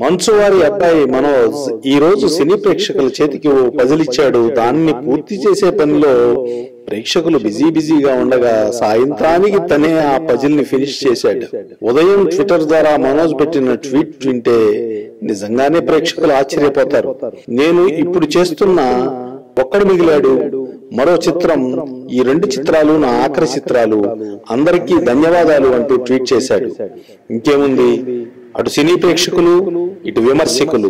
మంచువారి అబ్బాయి మనోజ్ ఈ రోజు సినీ ప్రేక్షకుల చేతికి ఓ పజిల్ ఇచ్చాడు దాన్ని పూర్తి చేసే పనిలో ప్రేక్షకులు బిజీ బిజీగా ఉండగా సాయంత్రానికి తనే ఆ పజిల్ని ఫినిష్ చేశాడు. ఉదయం ట్విట్టర్ ద్వారా మనోజ్ పెట్టిన ట్వీట్ వింటే నిజంగానే ప్రేక్షకులు ఆశ్చర్యపోతారు. నేను ఇప్పుడు చేస్తున్న ఒక్కడు మిగిలాడు మరో చిత్రం ఈ రెండు చిత్రాలు నా ఆఖరి చిత్రాలు. అందరికీ ధన్యవాదాలు అంటూ ట్వీట్ చేశాడు. ఇంకేముంది? అటు సినీ ప్రేక్షకులు ఇటు విమర్శకులు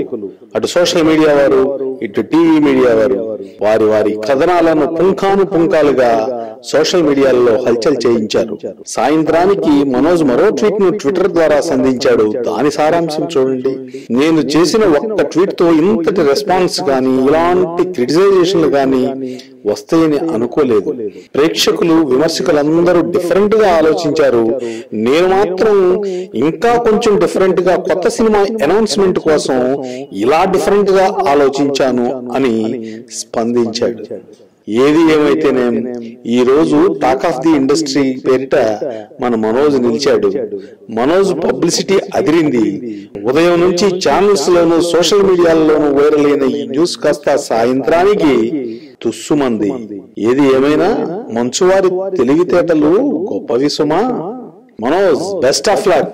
అటు సోషల్ మీడియా వారు ఇటు టీవీ మీడియా వారు వారి వారి కథనాలను పుంఖాను పుంఖాలుగా సోషల్ మీడియాలో హల్చల్ చేయించారు. సాయంత్రానికి మనోజ్ మరో ట్వీట్ను ట్విట్టర్ ద్వారా సంధించాడు. దాని సారాంశం చూడండి. నేను చేసిన ఒక్క ట్వీట్తో ఇంతటి రెస్పాన్స్ గాని ఇలాంటి క్రిటిసైజేషన్లు గాని వస్తాయని అనుకోలేదు. ప్రేక్షకులు విమర్శకులందరూ డిఫరెంట్గా ఆలోచించారు. నేను మాత్రం ఇంకా కొంచెం డిఫరెంట్గా కొత్త సినిమా అనౌన్స్మెంట్ కోసం ఇలా డిఫరెంట్గా ఆలోచించాను అని స్పందించాడు. ఏది ఏమైతేనేం ఈ రోజు టాక్ ఆఫ్ ది ఇండస్ట్రీ పేరిట మన మనోజ్ నిలిచాడు. మనోజ్ పబ్లిసిటీ అదిరింది. ఉదయం నుంచి ఛానల్స్ లోను సోషల్ మీడియాలోనూ వైరల్ అయిన ఈ న్యూస్ కాస్త సాయంత్రానికి తుస్సుమంది. ఏది ఏమైనా మంచువారి తెలివితేటలు గొప్పవి సుమా మనోజ్ బెస్ట్ ఆఫ్ లక్